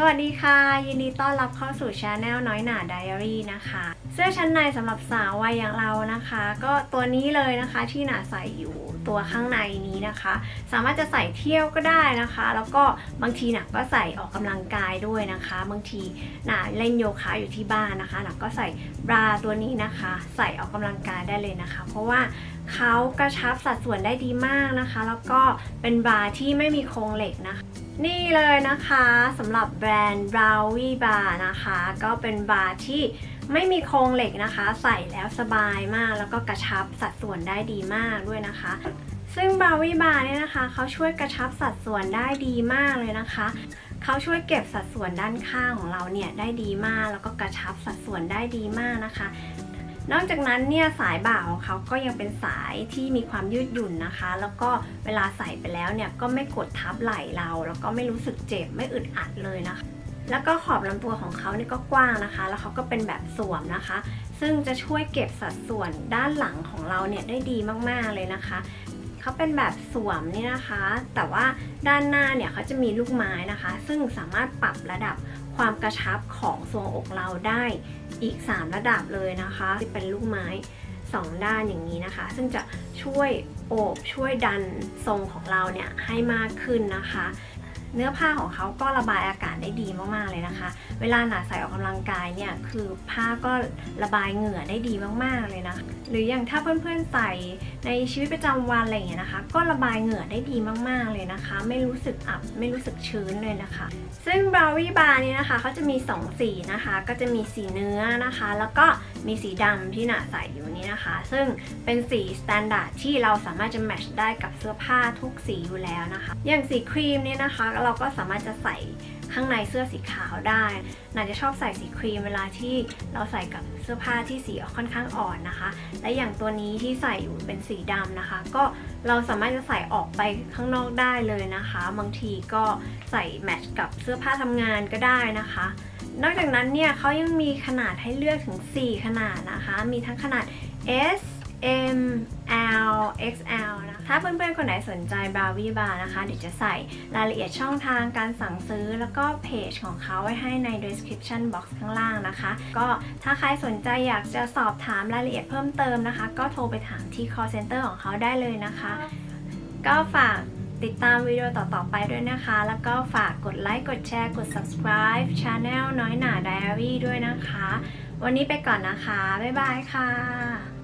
สวัสดีค่ะ ยินดีต้อนรับเข้าสู่ช anel น้อยหนาไดอารี่นะคะ เสื้อชั้นในสำหรับสาววัยอย่างเรานะคะ ก็ตัวนี้เลยนะคะที่หนาใส่อยู่ ตัวข้างในนี้นะคะ สามารถจะใส่เที่ยวก็ได้นะคะ แล้วก็บางทีหนักก็ใส่ออกกำลังกายด้วยนะคะ บางทีหนาเล่นโยคะอยู่ที่บ้านนะคะ หนักก็ใส่บราตัวนี้นะคะ ใส่ออกกำลังกายได้เลยนะคะ เพราะว่าเขากระชับสัดส่วนได้ดีมากนะคะ แล้วก็เป็นบราที่ไม่มีโครงเหล็กนะคะนี่เลยนะคะสำหรับแบรนด์ b r o w y Bar นะคะ ก็เป็นบาร์ที่ ไม่มีโครงเหล็กนะคะ ใส่แล้วสบายมากแล้วก็กระชับสัดส่วนได้ดีมากด้วยนะคะ ซึ่ง b r o w y Bar เนี่ยนะคะเขาช่วยกระชับสัดส่วนได้ดีมากเลยนะคะเขาช่วยเก็บสัดส่วนด้านข้างของเราเนี่ยได้ดีมาก แล้วก็กระชับสัดส่วนได้ดีมากนะคะ นอกจากนั้นเนี่ยสายบ่าของเขาก็ยังเป็นสายที่มีความยืดหยุ่นนะคะ แล้วก็เวลาใส่ไปแล้วเนี่ยก็ไม่กดทับไหล่เรา แล้วก็ไม่รู้สึกเจ็บไม่อึดอัดเลยนะคะ แล้วก็ขอบลำตัวของเขาเนี่ยก็กว้างนะคะ แล้วเขาก็เป็นแบบสวมนะคะ ซึ่งจะช่วยเก็บสัดส่วนด้านหลังของเราเนี่ยได้ดีมากๆเลยนะคะเขาเป็นแบบสวมนี่นะคะ แต่ว่าด้านหน้าเนี่ยเขาจะมีลูกไม้นะคะ ซึ่งสามารถปรับระดับความกระชับของทรวงอกเราได้อีก 3 ระดับเลยนะคะที่เป็นลูกไม้ 2 ด้านอย่างนี้นะคะ ซึ่งจะช่วยโอบช่วยดันทรงของเราเนี่ยให้มากขึ้นนะคะ เนื้อผ้าของเขาก็ระบายอากาศได้ดีมากๆเลยนะคะ เวลาหนาใส่ออกกำลังกายเนี่ยคือผ้าก็ระบายเหงื่อได้ดีมากๆเลยนะคะหรืออย่างถ้าเพื่อนๆใส่ในชีวิตประจำวันอะไรอย่างเงี้ยนะคะ ก็ระบายเหงื่อได้ดีมากๆเลยนะคะ ไม่รู้สึกอับไม่รู้สึกชื้นเลยนะคะ ซึ่งบราวี่บาร์นี่นะคะเขาจะมี 2 สีนะคะ ก็จะมีสีเนื้อนะคะ แล้วก็มีสีดำที่หนาใส่อยู่นี้นะคะ ซึ่งเป็นสีสแตนดาร์ดที่เราสามารถจะแมทช์ได้กับเสื้อผ้าทุกสีอยู่แล้วนะคะ อย่างสีครีมเนี่ยนะคะเราก็สามารถจะใส่ข้างในเสื้อสีขาวได้นาจะชอบใส่สีครีมเวลาที่เราใส่กับเสื้อผ้าที่สีค่อนข้างอ่อนนะคะ และอย่างตัวนี้ที่ใส่อยู่เป็นสีดำนะคะ ก็เราสามารถจะใส่ออกไปข้างนอกได้เลยนะคะ บางทีก็ใส่แมทช์กับเสื้อผ้าทำงานก็ได้นะคะนอกจากนั้นเนี่ยเขายังมีขนาดให้เลือกถึง 4 ขนาดนะคะ มีทั้งขนาด S M L XL นะคะถ้าเพื่อนๆ คนไหนสนใจ b r a v y Bar นะคะ เดี๋ยวจะใส่รายละเอียดช่องทางการสั่งซื้อแล้วก็เพจของเขาไว้ให้ใน description box ข้างล่างนะคะ ก็ถ้าใครสนใจอยากจะสอบถามรายละเอียดเพิ่มเติมนะคะ ก็โทรไปถามที่ call center ของเขาได้เลยนะคะ ก็ฝากติดตามวิดีโอต่อ ๆ ไปด้วยนะคะ แล้วก็ฝากกดไลค์ กดแชร์ กด subscribe Channel น้อยหนา Diary ด้วยนะคะ วันนี้ไปก่อนนะคะ บ๊ายบายค่ะ